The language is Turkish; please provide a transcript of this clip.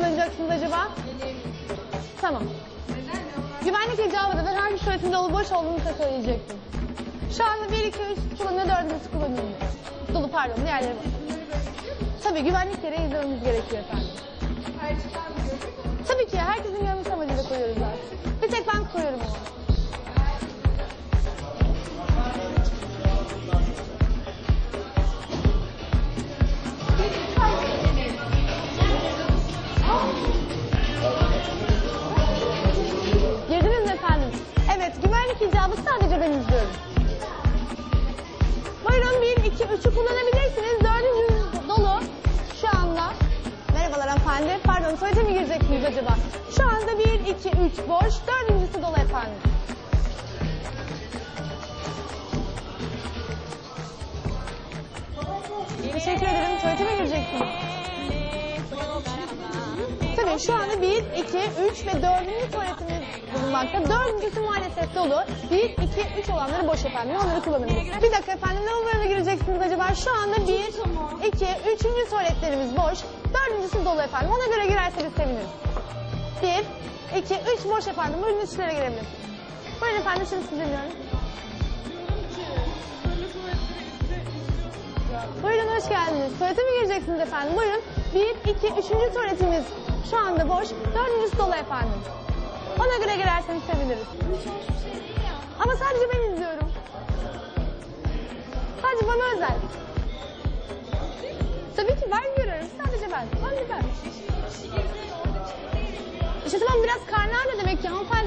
göreceksiniz acaba? Tamam. Güvenlik icabı da hangi tuvaletin dolu boş olduğunu size söyleyecektim. Şu anda 1, 2, 3 kullanıyor, dördüncüsü kullanılmıyor. Dolu pardon, diğerleri boş. Tabii güvenlik gereği izlememiz gerekiyor efendim. Tabii icabı sadece ben izliyorum. Buyurun 1, 2, 3'ü kullanabilirsiniz. Dördüncü dolu şu anda. Merhabalar hanımefendi. Pardon tuvalete mi gireceksiniz acaba? Şu anda 1, 2, 3 boş. Dördüncüsü dolu efendim. Teşekkür ederim. Tuvalete mi gireceksiniz? Tabii şu anda 1, 2, 3 ve 4. tuvaletimiz bulunmakta. Dördüncüsü maalesef dolu. 1, 2, 3 olanları boş efendim. Onları kullanabiliriz. Bir dakika efendim ne numara gireceksiniz acaba? Şu anda 1, 2, 3. tuvaletlerimiz boş. Dördüncüsü dolu efendim. Ona göre girerseniz seviniriz. 1, 2, 3 boş efendim. Buyurun üstlere girebiliriz. Buyurun efendim şimdi sizi dinliyorum. Buyurun hoş geldiniz. Tuvalete mi gireceksiniz efendim? Buyurun. 1, 2, 3. tuvaletimiz şu anda boş. Dördüncüsü dolu efendim. Ona göre girerseniz seviniriz. Ama sadece ben izliyorum. Sadece bana özel. Tabii ki ben görüyorum. Sadece ben. Sadece ben. İşte tamam biraz karnı ağrıyor demek ki hanımefendi.